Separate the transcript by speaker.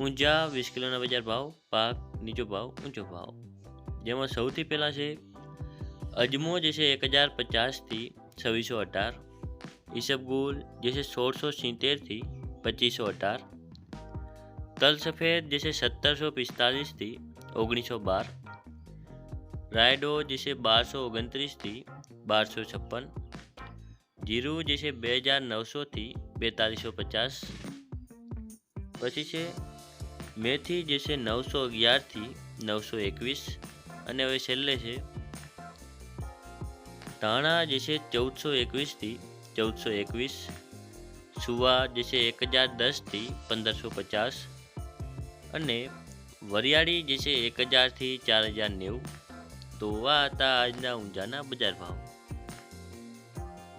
Speaker 1: ઊંઝા, વીસ કિલોના બજાર ભાવ, પાક, નીચો ભાવ, ઊંચો ભાવ. જેમાં સૌથી પહેલાં છે, અજમો જે છે એક હજાર પચાસથી છવ્વીસો અઢાર. ઈસબગુલ જે છે સોળસો સિત્તેરથી પચીસો અઢાર. તલ સફેદ જે છે સત્તરસો પિસ્તાલીસથી ઓગણીસો બાર. રાયડો જે છે બારસો ઓગણત્રીસથી બારસો છપ્પન. જીરું જે છે બે હજાર નવસોથી બેતાલીસો પચાસ. પછી છે મેથી જે છે નવસો અગિયારથી નવસો એકવીસ અને હવે છેલ્લે છે ધાણા જે છે ચૌદસો એકવીસથી ચૌદસો એકવીસ, સુવા જે છે એક હજાર દસથી પંદરસો પચાસ અને વરિયાળી જે છે એક હજારથી ચાર હજાર નેવું. તો આ હતા આજના ઊંઝાના બજાર ભાવ.